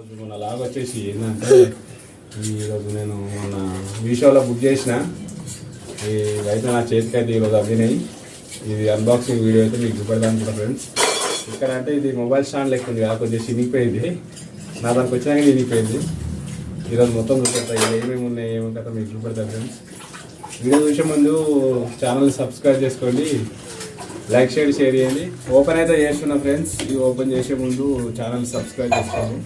ఈరోజు మన లాగ్ వచ్చేసి ఏంటంటే ఈరోజు నేను మొన్న మీషోలో బుక్ చేసిన. అయితే నా చేతికి అయితే ఈరోజు అవ్వినాయి ఇది అన్బాక్సింగ్ వీడియో అయితే మీకు చూపెడదాం ఫ్రెండ్స్ ఇక్కడ అంటే ఇది మొబైల్ స్టాండ్ లెక్క ఉంది కదా కొంచెం చినిగిపోయింది. నా దానికి వచ్చినాక చినిగిపోయింది. ఈరోజు మొత్తం చూపెడతా ఏమేమి ఉన్నాయి ఏమేమి కదా మీకు చూపెడతా ఫ్రెండ్స్ వీడియో చూసే ముందు ఛానల్ సబ్స్క్రైబ్ చేసుకోండి. లైక్ షేర్ షేర్ చేయండి. ఓపెన్ అయితే చేస్తున్నా ఫ్రెండ్స్ ఇది ఓపెన్ చేసే ముందు ఛానల్ సబ్స్క్రైబ్ చేసుకోండి.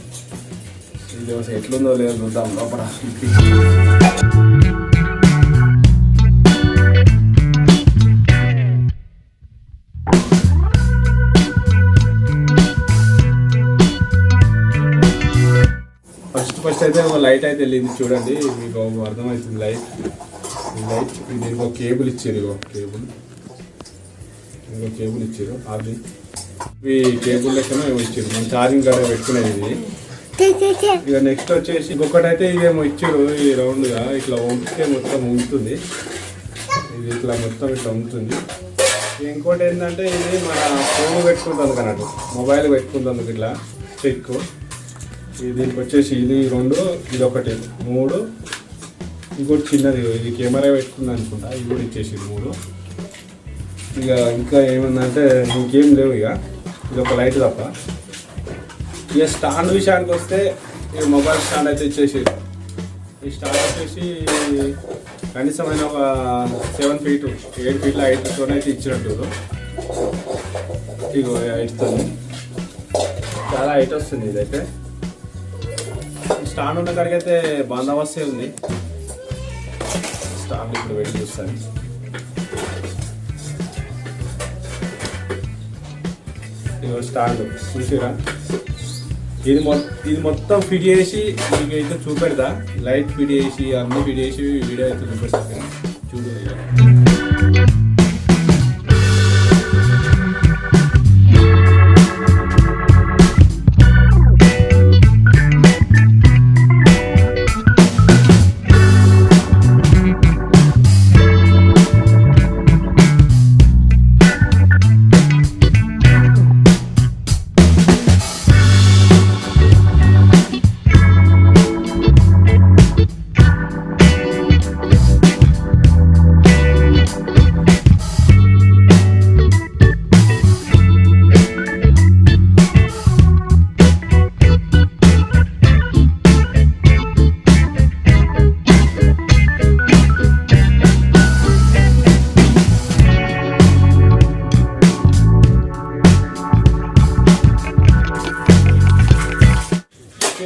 ఇది ఎట్లుందో లేదో చూద్దాం లోపల ఫస్ట్ ఫస్ట్ అయితే ఒక లైట్ అయితే వెళ్ళింది చూడండి. మీకు అర్థమవుతుంది లైట్ లైట్ ఇది ఇంకో కేబుల్ ఇచ్చారు ఇగో కేబుల్ ఇంకో కేబుల్ ఇచ్చారు. అది. ఇవి కేబుల్ లెక్కన ఏమో ఇచ్చారు. మనం ఛార్జింగ్ కాడ పెట్టుకునేది ఇది. ఇక నెక్స్ట్ వచ్చేసి ఇంకొకటైతే ఇదేమో ఇచ్చారు ఈ రౌండ్గా ఇట్లా వంపితే మొత్తం ఉంగుతుంది ఇది ఇట్లా మొత్తం ఇట్లా ఉంగుతుంది ఇంకోటి ఏంటంటే ఇది మన ఫోన్ పెట్టుకుంటుంది అన్నట్టు మొబైల్ పెట్టుకుంటుంది ఇట్లా చెక్ ఇది దీనికి వచ్చేసి ఇది రెండు ఇది ఒకటి మూడు. ఇంకోటి చిన్నది ఇది కెమెరా పెట్టుకుంది అనుకుంటా ఇది కూడా ఇచ్చేసి మూడు. ఇక ఇంకా ఏముందంటే ఇంకేం లేవు ఇక. ఇది ఒక లైట్ తప్ప. ఇక స్టాండ్ విషయానికి వస్తే ఈ మొబైల్ స్టాండ్ అయితే ఇచ్చేసి ఈ స్టాండ్ వచ్చేసి కనీసమైన ఒక సెవెన్ ఫీట్ ఎయిట్ ఫీట్ల హైట్తో అయితే ఇచ్చినట్టు ఇగో హైట్తో చాలా హైట్ వస్తుంది ఇదైతే. స్టాండ్ ఉన్న కాడికి అయితే బందోబస్తే ఉంది. స్టాండ్ ఇప్పుడు వెళ్ళి చూస్తాను. ఇదిగో స్టాండ్. చూసిరా? ఇది మొత్తం ఇది మొత్తం ఫిట్ చేసి మీకు అయితే చూపెడతా. లైట్ ఫిట్ చేసి అన్ని ఫిట్ చేసి వీడియో అయితే చూపెడతా. చూడు.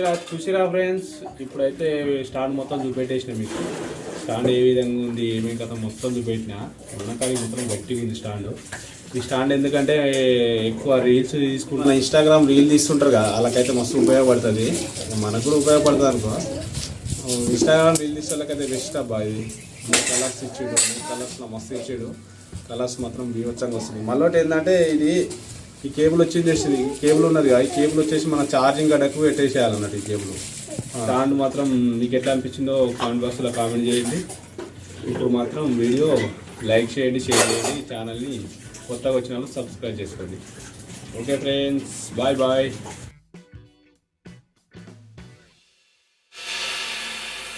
చూసిరా చూసిరా ఫ్రెండ్స్? ఇప్పుడైతే స్టాండ్ మొత్తం చూపెట్టేసిన మీకు. స్టాండ్ ఏ విధంగా ఉంది ఏమేమి కథ మొత్తం చూపెట్టిన? ఉన్నకాడి మొత్తం గట్టిగా ఉంది స్టాండ్. ఈ స్టాండ్ ఎందుకంటే ఎక్కువ రీల్స్ తీసుకుంటున్న ఇన్స్టాగ్రామ్ రీల్ తీస్తుంటారు కదా వాళ్ళకైతే మస్తు ఉపయోగపడుతుంది. మనకు కూడా ఉపయోగపడుతుంది అనుకో. ఇన్స్టాగ్రామ్ రీల్ తీసే వాళ్ళకైతే బెస్ట్ అబ్బా ఇది. కలర్స్ ఇచ్చాడు కలర్స్లో మస్తు ఇచ్చాడు. కలర్స్ మాత్రం బీవచ్చంగా వస్తుంది మళ్ళీ ఏంటంటే ఇది ఈ కేబుల్ వచ్చింది ఈ కేబుల్ ఉన్నది ఈ కేబుల్ వచ్చేసి మన ఛార్జింగ్ గడకు పెట్టేసేయాలన్నట్టు ఈ కేబుల్. స్టాండ్ మాత్రం నీకు ఎట్లా అనిపించిందో కామెంట్ బాక్స్లో కామెంట్ చేయండి. ఇప్పుడు మాత్రం వీడియో లైక్ చేయండి షేర్ చేయండి ఛానల్ని కొత్తగా వచ్చిన వాళ్ళు సబ్స్క్రైబ్ చేసుకోండి. Okay friends bye bye